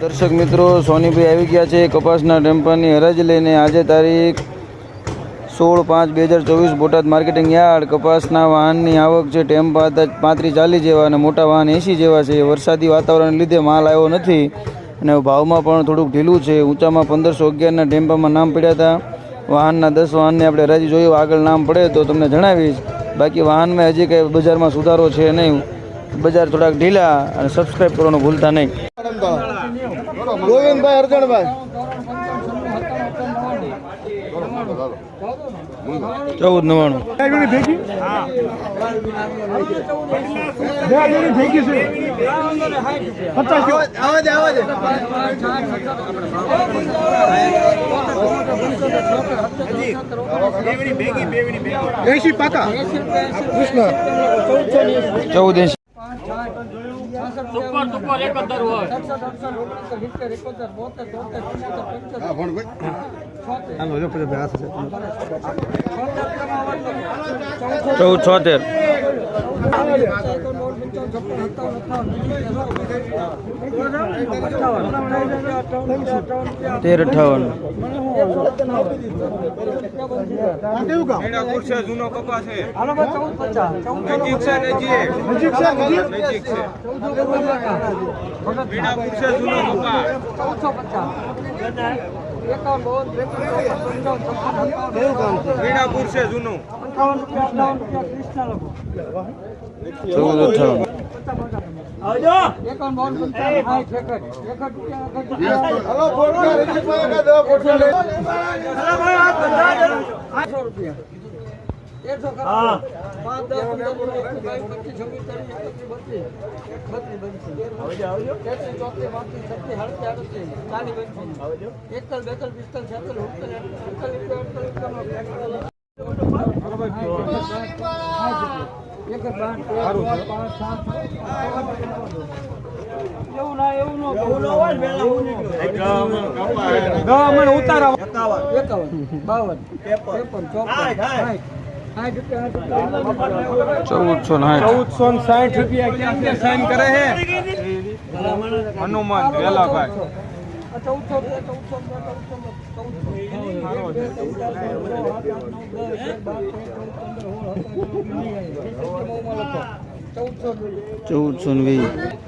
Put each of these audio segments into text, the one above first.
દર્શક મિત્રો, સોનીભાઈ આવી ગયા છે કપાસના ટેમ્પરની હરાજી લઈને. આજે તારીખ સોળ પાંચ બે હજાર ચોવીસ બોટાદ માર્કેટિંગ યાર્ડ. કપાસના વાહનની આવક છે ટેમ્પા પાંત્રીસ ચાલીસ જેવા અને મોટા વાહન એંસી જેવા છે. વરસાદી વાતાવરણ લીધે માલ આવ્યો નથી અને ભાવમાં પણ થોડુંક ઢીલું છે. ઊંચામાં પંદરસો અગિયારના ટેમ્પામાં નામ પડ્યા હતા. વાહનના દસ વાહનને આપણે હરાજી જોયું આગળ નામ પડે તો તમને જણાવીશ. બાકી વાહનમાં હજી કંઈ બજારમાં સુધારો છે નહીં. બજાર થોડાક ઢીલા અને સબસ્ક્રાઈબ કરવાનું ભૂલતા નહીં. ગોવિંદભાઈ અર્જણભાઈ. ચૌદ આવાજ એસી પાકા. કૃષ્ણ ચૌદ એંશી. હા પણ ભાઈ. આમ વધુ પછી હાથ ચૌદ છોતેર. તેર અઠાવન. જૂનો કપા છે. નજીક છે નજીક. છે નજીક છે જૂનો ચૌદ અઠાવન રૂપિયા. સાત એવું ના એવું નો એવું નો હોય ઉતારા એકાવન બાવન ત્રેપન ચોપન ચૌદસો સાઠ ચૌદસો સાઠ રૂપિયા કેમ કે સાઈન કરે છે? હનુમાન વેલાભાઈ. ચૌદસો રૂપિયા ચૌદસો રૂપિયા ચૌદસો ચૌદસો ચૌદસો ને વીસ.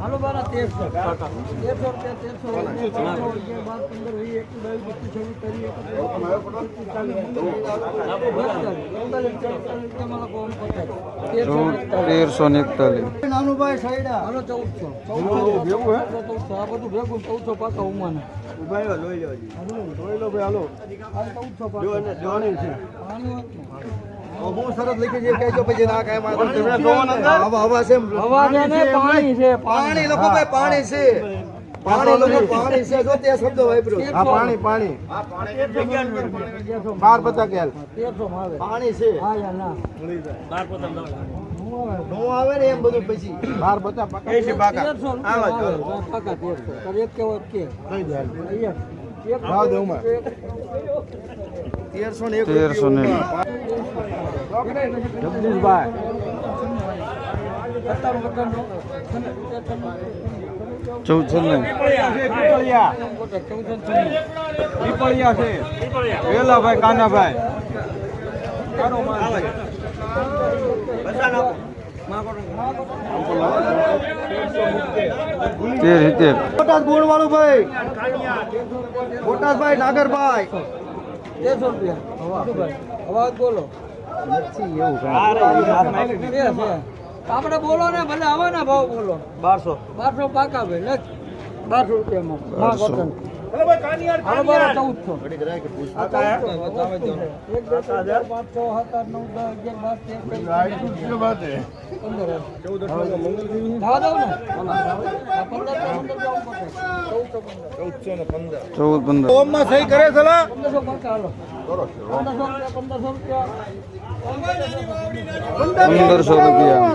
હાલો બારા તેરસો તેરસો રૂપિયા તેરસો બાર પંદર વીસ બાવીસ છવ્વીસ તેરસો ને એકતાલીસ નાનુભાઈ સાઈડા હાલો ચૌદસો ચૌદસો ચૌદસો આ બધું ભેગું ચૌદસો પાકા ઉમાના ઉભાઈ લોઈ લો લોઈ લો ભાઈ હાલો ચૌદસો જોવાની છે બહુ સરસ લખી છે કહેજો પછી ના કાંઈ વાંધો નહીં. હવા હવા છે હવા છે ને પાણી છે પાણી લખો ભાઈ પાણી છે. પાણી લખો પાણી છે. જો તે શબ્દ વાપર્યો. હા પાણી પાણી. બાર પચાસ ગેલ આવે પાણી છે. હા યા ના. નો આવે. ને એમ બધું પછી. બાર પાકા. તેરસો એક કે? કઈ દે ભાવ દઉં માં. તેરસો ને તેરસો ને. જગદીશભાઈ. ચૌદસો ને. પીપળિયા. છે. વેલાભાઈ કાનાભાઈ. તેર સિત્તેર. બોટાદ ભાઈ. બોટાદભાઈ નાગરભાઈ. તેરસો રૂપિયા. અવાજ. બોલો. આપણે બોલો ને ભલે હવે ને ભાવ બોલો. બારસો. બારસો પાકા ભાઈ લખ બારસો રૂપિયામાં. ચૌદ પંદર ઓમમાં સહી કરે છે પંદરસો રૂપિયા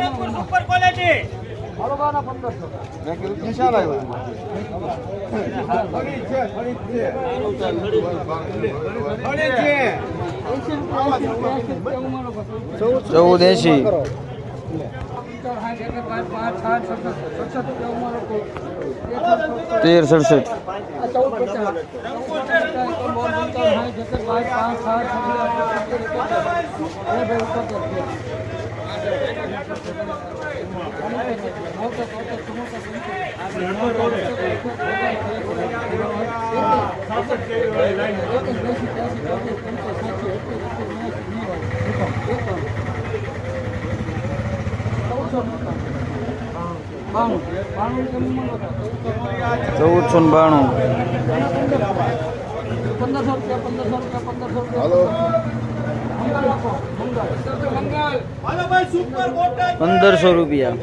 હાલો સુપર પછી. ચૌદ એસી. તેર સડસઠ. પાંચ, સાત, ચૌદસો ને બાણું. પંદરસો રૂપિયા પંદરસો રૂપિયા પંદરસો રૂપિયા પંદરસો રૂપિયા.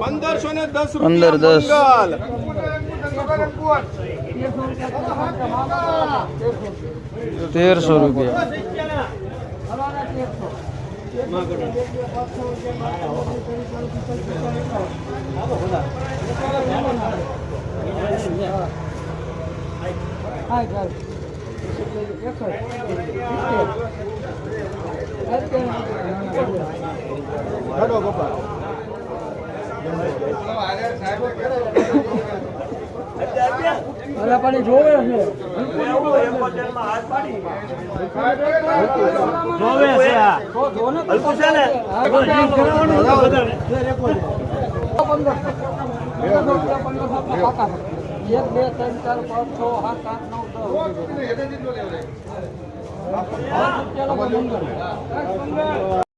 પંદરસો ને દસ પંદર દસ. તેરસો રૂપિયા. તેરસો ગોપાલ રૂપિયા હલવાના પણ જોવે છે જોવે છે આ હલકું છે ને એક બે ત્રણ ચાર પાંચ છ સાત આઠ નવ દસ